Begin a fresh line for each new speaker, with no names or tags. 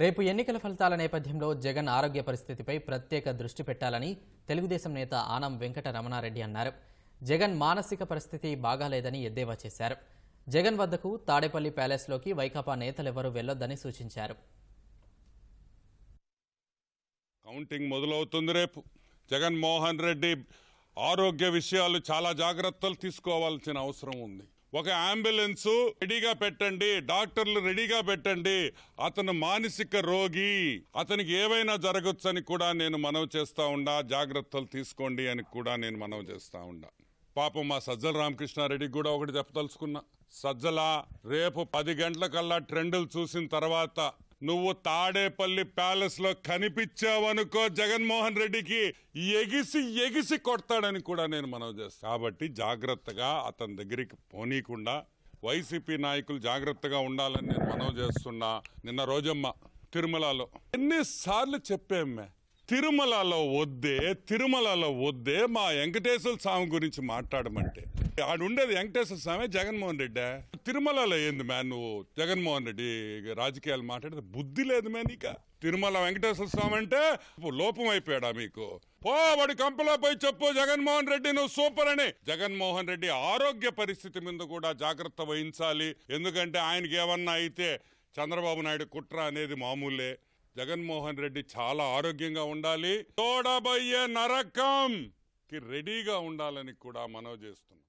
రేపు ఎన్నికల ఫలితాల నేపథ్యంలో జగన్ ఆరోగ్య పరిస్థితిపై ప్రత్యేక దృష్టి పెట్టాలని తెలుగుదేశం నేత ఆనం వెంకట రమణారెడ్డి అన్నారు. జగన్ మానసిక పరిస్థితి బాగాలేదని ఎద్దేవా చేశారు. జగన్ వద్దకు తాడేపల్లి ప్యాలెస్లోకి వైకాపా నేతలెవరూ వెళ్ళొద్దని సూచించారు.
కౌంటింగ్ మొదలవుతుంది రేపు. జగన్మోహన్ రెడ్డి ఆరోగ్య విషయాలు చాలా జాగ్రత్తలు తీసుకోవాల్సిన అవసరం ఉంది. ఒక అంబులెన్స్ రెడీగా పెట్టండి డాక్టర్లు రెడీగా పెట్టండి. అతను మానసిక రోగి అతనికి ఏవైనా జరగొచ్చని కూడా నేను మనవి చేస్తా ఉండా జాగ్రత్తలు తీసుకోండి అని కూడా నేను మనవి చేస్తా ఉండా. పాపం మా సజ్జల రామకృష్ణారెడ్డికి కూడా ఒకటి చెప్పదలుచుకున్నా. సజ్జల రేపు పది గంటలకల్లా ట్రెండులు చూసిన తర్వాత నువ్వు తాడేపల్లి ప్యాలెస్లో కనిపించావనుకో జగన్మోహన్ రెడ్డికి ఎగిసి ఎగిసి కొడతాడని కూడా నేను మనవి చేస్తాను కాబట్టి జాగ్రత్తగా అతని దగ్గరికి పోనీకుండా వైసీపీ నాయకులు జాగ్రత్తగా ఉండాలని నేను మనవి చేస్తున్నా. నిన్న రోజమ్మ తిరుమలలో ఎన్నిసార్లు చెప్పామ్మే తిరుమలలో వద్దే తిరుమలలో వద్దే మా వెంకటేశ్వర స్వామి గురించి మాట్లాడమంటే. ఆడుండేది వెంకటేశ్వర స్వామి జగన్మోహన్ రెడ్డి? తిరుమలలో ఏంది మ్యా నువ్వు? జగన్మోహన్ రెడ్డి రాజకీయాలు మాట్లాడితే బుద్ధి లేదు మే నీక. తిరుమల వెంకటేశ్వర స్వామి అంటే లోపం అయిపోయాడా మీకు? పో వాడి కంపలో పోయి చెప్పు జగన్మోహన్ రెడ్డి నువ్వు సూపర్ అని. జగన్మోహన్ రెడ్డి ఆరోగ్య పరిస్థితి మీద కూడా జాగ్రత్త వహించాలి. ఎందుకంటే ఆయనకి ఏమన్నా అయితే చంద్రబాబు నాయుడు కుట్ర అనేది మామూలే. జగన్మోహన్ రెడ్డి చాలా ఆరోగ్యంగా ఉండాలి. తోడబయ్యే నరకం కి రెడీగా ఉండాలని కూడా మనవి చేస్తున్నాం.